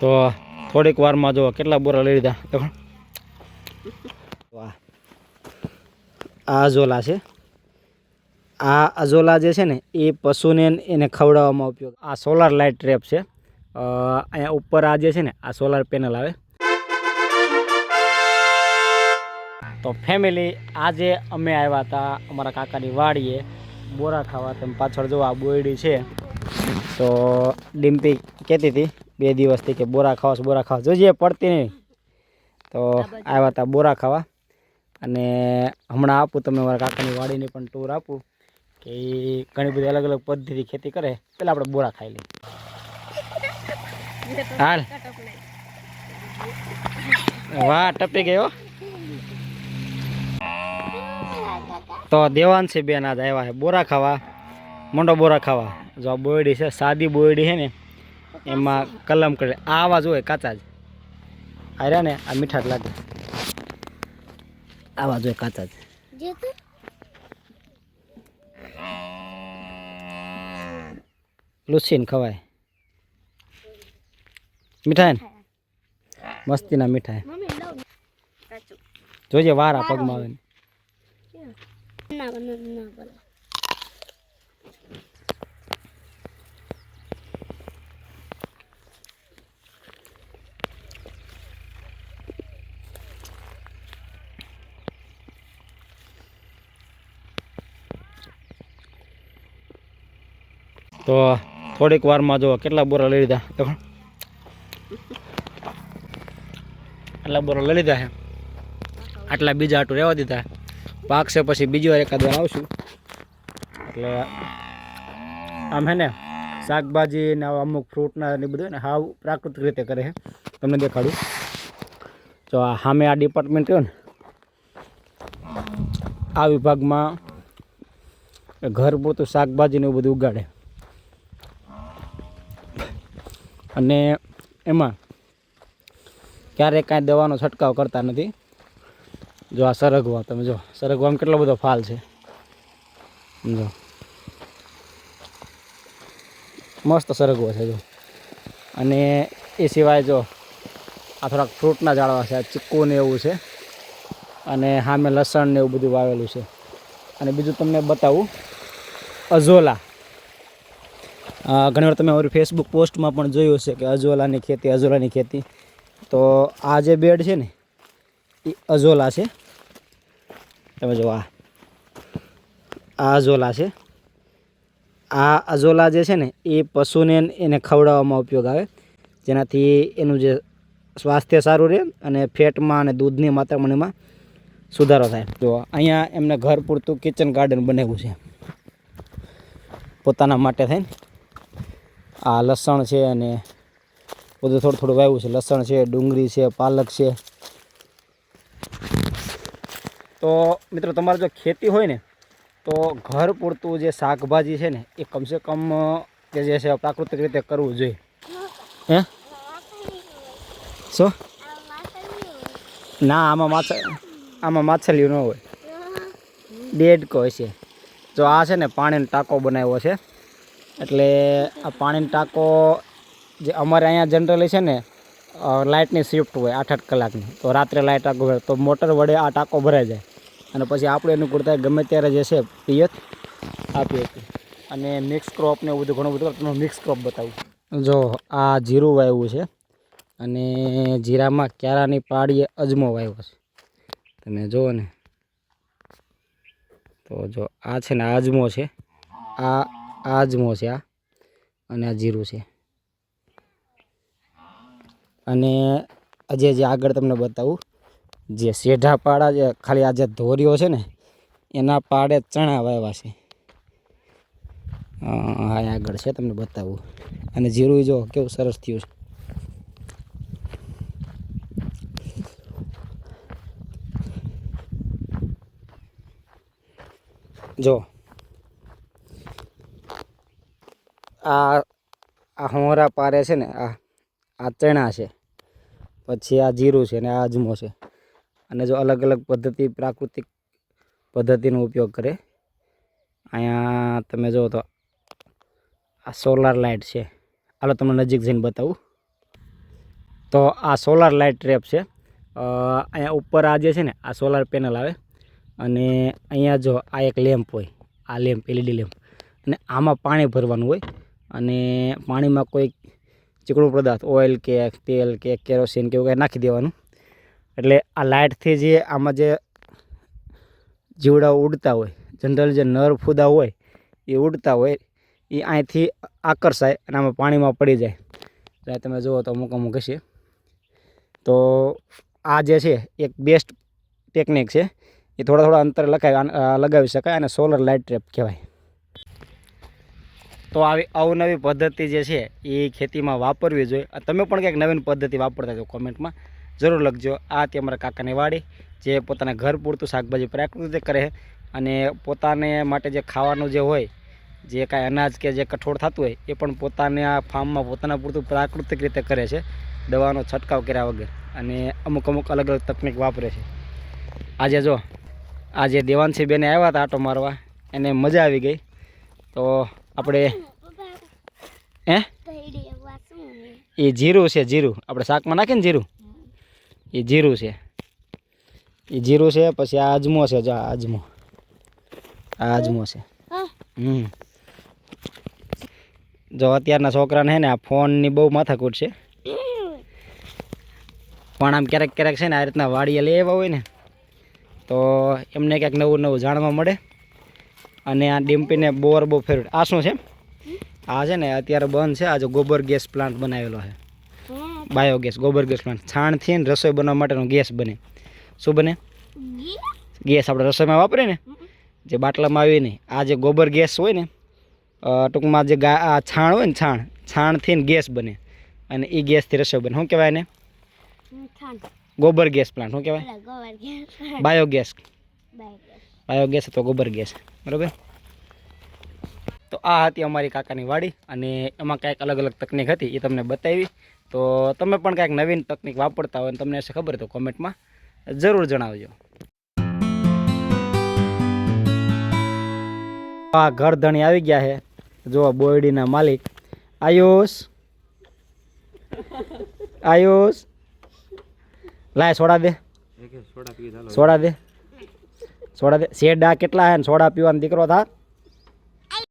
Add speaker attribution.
Speaker 1: તો થોડીક વારમાં જો કેટલા બોરા લઈ લીધા? વાહ આ અઝોલા છે. આ અઝોલા જે છે ને, એ પશુને એને ખવડાવવામાં ઉપયોગ આ સોલાર લાઇટ ટ્રેપ છે. અહીંયા ઉપર આ જે છે ને, આ સોલાર પેનલ આવે. તો ફેમિલી આજે અમે આવ્યા હતા અમારા કાકાની વાડીએ. બોરા ખાવા, તમે પાછળ જો આ બોયડી છે. તો ડિમ્પી કહેતી હતી બે દિવસથી કે બોરા ખાવા બોરા ખાવા જોઈએ પડતી નહીં. તો આવ્યા હતા બોરા ખાવા. અને હમણાં આપું તમે મારા કાકાની વાડીની પણ ટૂર આપું કે એ ઘણી બધી અલગ અલગ પદ્ધતિ ખેતી કરે. પહેલાં આપણે બોરા ખાઈ લઈએ. હાલ. વાહ ટપી ગયો તો દેવાંશી છે બેન આજ આવ્યા છે બોરા ખાવા મોંડો બોરા ખાવા. જો આ બોયડી છે સાદી બોયડી છે ને એમાં કલમ કરે આવા જોઈએ કાચા જ આ રહ્યા ને આ મીઠા જ લાગે આવા જોઈએ કાચા જ લૂસીને ખવાય મીઠા ને મસ્તીના
Speaker 2: મીઠાઈ
Speaker 1: જોજે વારા પગમાં આવે ને. તો થોડીક વારમાં જો કેટલા બોરા લઈ લીધા? દેખો આટલા બોરા લઈ લીધા છે. આટલા બીજા આટું રહેવા દીધા. પાકશે પછી બીજી વાર એકાદ વાર આવશું. એટલે આમ હે ને, શાકભાજી ને અમુક ફ્રૂટના ને બધું ને હાવ પ્રાકૃતિક રીતે કરે છે. તમને દેખાડું. તો આ સામે આ ડિપાર્ટમેન્ટ રહ્યો ને, આ વિભાગમાં ઘર પૂરતું શાકભાજી ને એવું બધું ઉગાડે. અને એમાં ક્યારેય કાંઈ દવાનો છંટકાવ કરતા નથી. જો આ સરગવા, તમે જો, સરગવામાં કેટલો બધો ફાલ છે. જો મસ્ત સરગવો છે, જો. અને એ સિવાય જો આ થોડાક ફ્રૂટના ઝાડવા છે ચીકુ ને એવું છે. અને સામે લસણ ને એવું બધું વાવેલું છે. અને બીજું તમને બતાવું, અઝોલા. અ, ઘણી વાર તમે અમારી ફેસબુક પોસ્ટમાં પણ જોયું હશે કે અજોલાની ખેતી અજોલાની ખેતી. તો આ જે બેડ છે ને એ અજોલા છે. તમે જો આ. આ અજોલા છે. આ અજોલા જે છે ને એ પશુને એને ખવડાવવામાં ઉપયોગ આવે. જેનાથી એનું જે સ્વાસ્થ્ય સારું રહે અને ફેટમાં અને દૂધની માત્રામાં એમાં સુધારો થાય. જો અહીંયા એમને ઘર પૂરતું કિચન ગાર્ડન બનાવ્યું છે. પોતાના માટે થઈને. આ લસણ છે અને બધું થોડું થોડું વાવ્યું છે. લસણ છે ડુંગળી છે પાલક છે. તો મિત્રો તમારે જો ખેતી હોય ને તો ઘર પૂરતું જે શાકભાજી છે ને એ કમસે કમ કે જે છે પ્રાકૃતિક રીતે કરવું જોઈએ. હે? શું? ના આમાં માછ આમાં માછલીઓ ન હોય. ડેડકો છે જો આ છે ને પાણીનો ટાંકો બનાવ્યો છે. એટલે આ પાણીનો ટાંકો જે અમારે અહીંયા જનરલી છે ને લાઇટની શિફ્ટ હોય આઠ આઠ કલાકની. તો રાત્રે લાઇટ ટાંકો હોય. તો મોટર વડે આ ટાંકો ભરાઈ જાય. અને પછી આપણે અનુકૂળતા ગમે ત્યારે જે છે, પિયત આપીએ છીએ અને મિક્સ ક્રોપ ને એવું બધું ઘણું બધું તમને મિક્સ ક્રોપ બતાવું. જો, આ જીરું વાવ્યું છે. અને જીરામાં ક્યારાની પાડીએ અજમો વાવ્યો છે. તમે જુઓ ને. તો જો, આ છે ને અજમો છે. આ આ અજમો છે આ અને આ જીરું છે. અને આજે જે આગળ તમને બતાવું, જે શેઢા પાડા જે ખાલી આ જે ધોરીઓ છે ને, એના પાડે ચણા વાવ્યા છે. હા આગળ છે તમને બતાવું. અને જીરું જો કેવું સરસ થયું છે. જો આ આ હોરા પારે છે ને, આ આ ચણા છે. પછી આ જીરું છે ને, આ અજમો છે. અને જો અલગ અલગ પદ્ધતિ, પ્રાકૃતિક પદ્ધતિનો ઉપયોગ કરે. અહીંયા તમે જુઓ તો આ સોલાર લાઇટ છે. હાલો તમને નજીક જઈને બતાવું. તો આ સોલાર લાઇટ ટ્રેપ છે. અહીંયા ઉપર આ જે છે ને, આ સોલાર પેનલ આવે. અને અહીંયા જો આ એક લેમ્પ હોય, આ લેમ્પ, એલઈડી લેમ્પ. અને આમાં પાણી ભરવાનું હોય. અને પાણીમાં કોઈ ચીકડું પદાર્થ, ઓઇલ કે તેલ કે કેરોસીન કે એવું કંઈ નાખી દેવાનું. એટલે આ લાઇટથી જે આમાં જે જીવડાઓ ઉડતા હોય, જનરલ જે નર ફૂદા હોય, એ ઉડતા હોય, એ અહીંથી આકર્ષાય અને આમાં પાણીમાં પડી જાય. એટલે તમે જુઓ તો અમુક અમુક હશે. તો આ જે છે, એક બેસ્ટ ટેકનિક છે. એ થોડા થોડા અંતરે લગાવી લગાવી શકાય અને સોલર લાઇટ ટ્રેપ કહેવાય. તો આવી અવનવી પદ્ધતિ જે છે એ ખેતીમાં વાપરવી જોઈએ. તમે પણ કંઈક નવીન પદ્ધતિ વાપરતા છો કોમેન્ટમાં જરૂર લખજો. આ તે અમારા કાકાની વાડી, જે પોતાના ઘર પૂરતું શાકભાજી પ્રાકૃતિક કરે અને પોતાને માટે જે ખાવાનું જે હોય, જે કાંઈ અનાજ કે જે કઠોળ થતું હોય, એ પણ પોતાના ફાર્મમાં પોતાના પૂરતું પ્રાકૃતિક રીતે કરે છે, દવાનો છંટકાવ કર્યા વગર. અને અમુક અમુક અલગ અલગ તકનિક વાપરે છે. આજે જો, આજે દેવાંશી બેને આવ્યા હતા આટો મારવા, એને મજા આવી ગઈ. તો આપણે હે? એ જીરું છે, જીરું. આપણે શાકમાં નાખીએ ને જીરું? એ જીરું છે. એ જીરું છે, પછી આ અજમો છે, જો આ અજમો. આ અજમો છે. હમ. જો અત્યારના છોકરાને છે ને આ ફોનની બહુ માથાકૂટ છે. પણ આમ ક્યારેક ક્યારેક છે ને આ રીતના વાડીએ આવ્યા હોય ને, તો એમને ક્યાંક નવું નવું જાણવા મળે. અને આ ડિમ્પીને બોર બહુ ફેવરેટ. આ શું છે? આ છે ને અત્યારે બંધ છે. આ જો ગોબર ગેસ પ્લાન્ટ બનાવેલો છે. બાયોગેસ ગોબર ગેસ પ્લાન્ટ. છાણથી ને રસોઈ બનાવવા માટેનો ગેસ બને. શું બને? ગેસ આપણે રસોઈમાં વાપરીએ ને જે બાટલામાં આવી નહીં આ જે ગોબર ગેસ હોય ને ટૂંકમાં જે ગા આ છાણ હોય ને છાણ છાણથી ને ગેસ બને. અને એ ગેસથી રસોઈ બને. શું કહેવાય એને? ગોબર ગેસ પ્લાન્ટ. શું કહેવાય? બાયોગેસ. બાયોગેસ અથવા ગોબર ગેસ. બરાબર? તો આ હતી અમારી કાકાની વાડી અને એમાં કાંઈક અલગ અલગ તકનિક હતી એ તમને બતાવી. તો તમે પણ કાંઈક નવીન તકનિક વાપરતા હોય અને તમને હશે ખબર તો કોમેન્ટમાં જરૂર જણાવજો. આ ઘર ધણી આવી ગયા છે. જો બોયડીના માલિક. આયુષ. આયુષ. લાય સોડા દે. સોડા દે. સોડા સેડા કેટલા હે સોડા પીવાનો દીકરો થા?